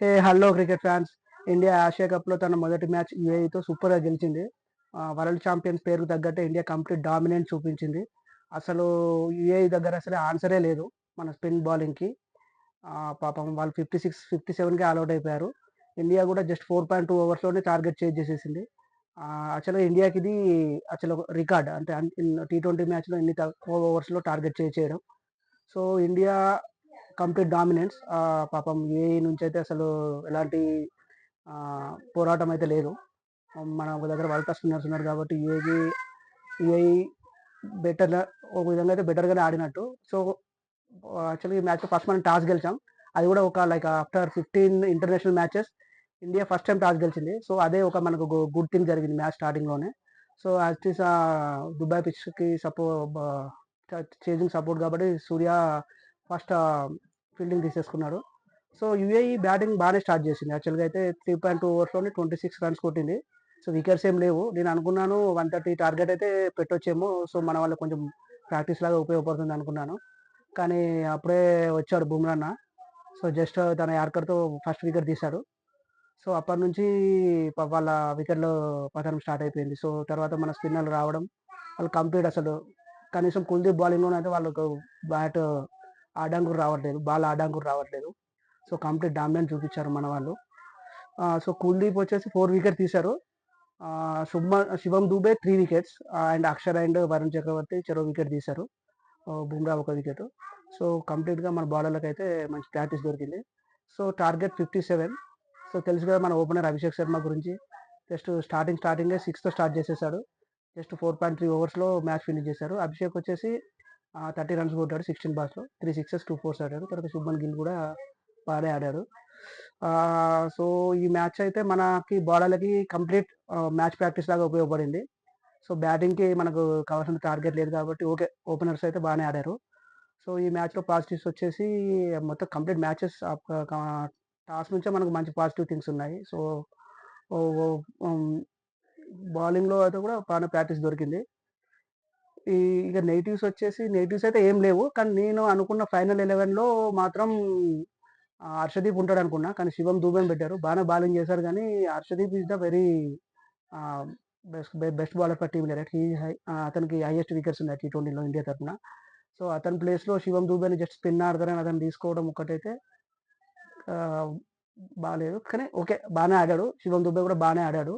Hey hello cricket fans. India Asia కప్లో తన మొదటి మ్యాచ్ యూఏఈతో సూపర్గా గెలిచింది. వరల్డ్ ఛాంపియన్స్ పేరుకు తగ్గట్టే ఇండియా కంప్లీట్ డామినెంట్ చూపించింది. అసలు యూఏఈ దగ్గర అసలు ఆన్సరే లేదు మన స్పిన్ బౌలింగ్కి. పాపం వాళ్ళు ఫిఫ్టీ సిక్స్ ఫిఫ్టీ సెవెన్కి ఆల్అౌట్ అయిపోయారు. ఇండియా కూడా జస్ట్ ఫోర్ పాయింట్ టూ ఓవర్స్లోనే టార్గెట్ చేంజ్ చేసేసింది. అసలు ఇండియాకి ఇది అసలు రికార్డ్. అంటే టీ ట్వంటీ మ్యాచ్లో ఇన్ని ఫోర్ ఓవర్స్లో టార్గెట్ చేయడం. సో ఇండియా కంప్లీట్ డామినెన్స్ పాపం ఏ నుంచి అయితే అసలు ఎలాంటి పోరాటం అయితే లేదు. మన ఒక దగ్గర వరల్డ్ క్లాస్ స్పిన్నర్స్ ఉన్నారు కాబట్టి ఏది ఏఐ బెటర్ ఒక విధంగా అయితే బెటర్గానే ఆడినట్టు. సో యాక్చువల్లీ ఈ మ్యాచ్ ఫస్ట్ మనం టాస్ గెలిచాం. అది కూడా ఒక like after fifteen international matches India first time toss గెలిచింది. సో అదే ఒక మనకు గుడ్ థింగ్ జరిగింది మ్యాచ్ స్టార్టింగ్లోనే సో యాజ్ ఇస్ దుబాయ్ పిచ్కి సపో చేజింగ్ సపోర్ట్ కాబట్టి Surya first fielding తీసేసుకున్నాడు. So U A E batting బాగానే స్టార్ట్ చేసింది. యాక్చువల్గా అయితే త్రీ పాయింట్ టూ ఓవర్స్లోనే ట్వంటీ సిక్స్ రన్స్ కొట్టింది. సో వికెట్స్ ఏం లేవు. నేను అనుకున్నాను వన్ థర్టీ టార్గెట్ అయితే పెట్టొచ్చేమో. సో మన వాళ్ళు కొంచెం ప్రాక్టీస్ లాగా ఉపయోగపడుతుంది అనుకున్నాను. కానీ అప్పుడే వచ్చాడు బుమ్రాన్న. సో జస్ట్ తన యార్కర్తో ఫస్ట్ వికెట్ తీశాడు. సో అప్పటి నుంచి వాళ్ళ వికెట్లో పతనం స్టార్ట్ అయిపోయింది. సో తర్వాత మన స్పిన్నర్లు రావడం వాళ్ళు కంప్లీట్ అసలు. కనీసం కుల్దీప్ బౌలింగ్లోనైతే అయితే వాళ్ళకు బ్యాట్ ఆడడానికి రావట్లేదు బాల్ ఆడడానికి రావట్లేదు. సో కంప్లీట్ డామినెంట్ చూపించారు మన వాళ్ళు. సో కుల్దీప్ వచ్చేసి ఫోర్ వికెట్ తీశారు. శుభ Shivam Dube three wickets. And Akshar and Varun Chakravarthy చెరో వికెట్ తీశారు. బుమ్రా ఒక వికెట్. సో కంప్లీట్గా మన బౌలర్లకు అయితే మంచి ప్రాక్టీస్ దొరికింది. So target fifty seven. So తెలుసు కదా మన ఓపెనర్ అభిషేక్ శర్మ గురించి. జస్ట్ స్టార్టింగ్ స్టార్టింగే సిక్స్తో స్టార్ట్ చేసేసాడు. జస్ట్ ఫోర్ పాయింట్ త్రీ ఓవర్స్లో మ్యాచ్ ఫినిష్ చేశారు. అభిషేక్ వచ్చేసి థర్టీ రన్స్ కొట్టాడు సిక్స్టీన్ బాల్స్లో త్రీ సిక్సెస్ టూ ఫోర్స్ ఆడాడు తర్వాత శుభన్ గిల్ కూడా బాగానే ఆడాడు సో ఈ మ్యాచ్ అయితే మనకి బౌలర్లకి కంప్లీట్ మ్యాచ్ ప్రాక్టీస్ లాగా ఉపయోగపడింది. సో బ్యాటింగ్కి మనకు కావాల్సిన టార్గెట్ లేదు కాబట్టి ఓకే ఓపెనర్స్ అయితే బాగానే ఆడారు. సో ఈ మ్యాచ్లో పాజిటివ్స్ వచ్చేసి మొత్తం కంప్లీట్ మ్యాచెస్ టాస్ నుంచే మనకు మంచి పాజిటివ్ థింగ్స్ ఉన్నాయి. సో బౌలింగ్లో అయితే కూడా బాగానే ప్రాక్టీస్ దొరికింది. ఈ ఇక నెగిటివ్స్ వచ్చేసి నెగిటివ్స్ అయితే ఏం లేవు. కానీ నేను అనుకున్న ఫైనల్ ఎలెవెన్లో మాత్రం హర్షదీప్ ఉంటాడు అనుకున్నా. కానీ శివం దూబేని పెట్టారు. బాగానే బౌలింగ్ చేశారు కానీ Harshdeep is the very best best bowler for team direct he అతనికి హైయెస్ట్ వికెట్స్ ఉన్నాయి టీ ట్వంటీలో ఇండియా తరఫున సో అతని ప్లేస్లో శివం దూబేని జస్ట్ స్పిన్ ఆడతారని అతను తీసుకోవడం ఒకటైతే బాగాలేదు కానీ ఓకే బాగానే ఆడాడు. శివం దుబ్బే కూడా బాగానే ఆడాడు.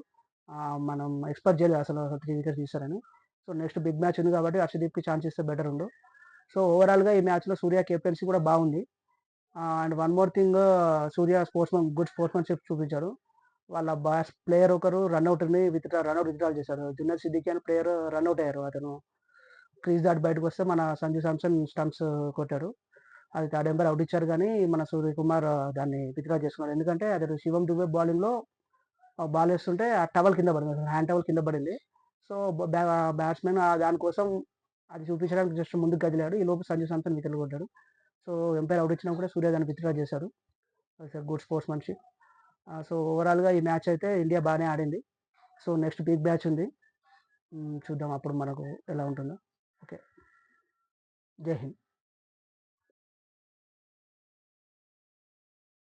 మనం ఎక్స్పెక్ట్ చేయలేదు అసలు త్రీ వికెట్స్ తీశారని. సో నెక్స్ట్ బిగ్ మ్యాచ్ ఉంది కాబట్టి హర్షదీప్కి ఛాన్స్ ఇస్తే బెటర్ ఉండు. సో ఓవరాల్గా ఈ మ్యాచ్లో సూర్య కెప్టెన్సీ కూడా బాగుంది. And one more thing Surya sportsman good sportsmanship చూపించాడు. వాళ్ళ బాస్ ప్లేయర్ ఒకరు రన్అట్ని విత్ రన్అట్ విత్డ్రాల్ చేశారు. జున్నర్ సిద్దికి అని ప్లేయర్ రన్అట్ అయ్యారు. అతను క్రీజ్ దాటి బయటకు వస్తే మన సంజు సామ్సన్ స్టంప్స్ కొట్టారు అది థర్డ్ ఎంపైర్ అవుట్ ఇచ్చారు కానీ మన సూర్యకుమార్ ah, దాన్ని విత్డ్రా చేసుకున్నారు. ఎందుకంటే అతడు శివం దుబే బౌలింగ్లో బాల్ వేస్తుంటే ఆ టవల్ కింద పడింది. హ్యాండ్ టవల్ కింద పడింది. సో బ్యాట్స్మెన్ దానికోసం అది చూపించడానికి జస్ట్ ముందుకు కదిలాడు. ఈ లోపు సంజు సామ్సన్ వికెట్లు కొట్టాడు. సో ఎంపైర్ అవుట్ ఇచ్చినా కూడా సూర్య దాన్ని విత్డ్రా చేశారు. గుడ్ స్పోర్ట్స్ మనిషి. సో ఓవరాల్గా ఈ మ్యాచ్ అయితే ఇండియా బాగానే ఆడింది. సో నెక్స్ట్ బిగ్ మ్యాచ్ ఉంది. చూద్దాం అప్పుడు మనకు ఎలా ఉంటుందో. ఓకే. జై హింద్.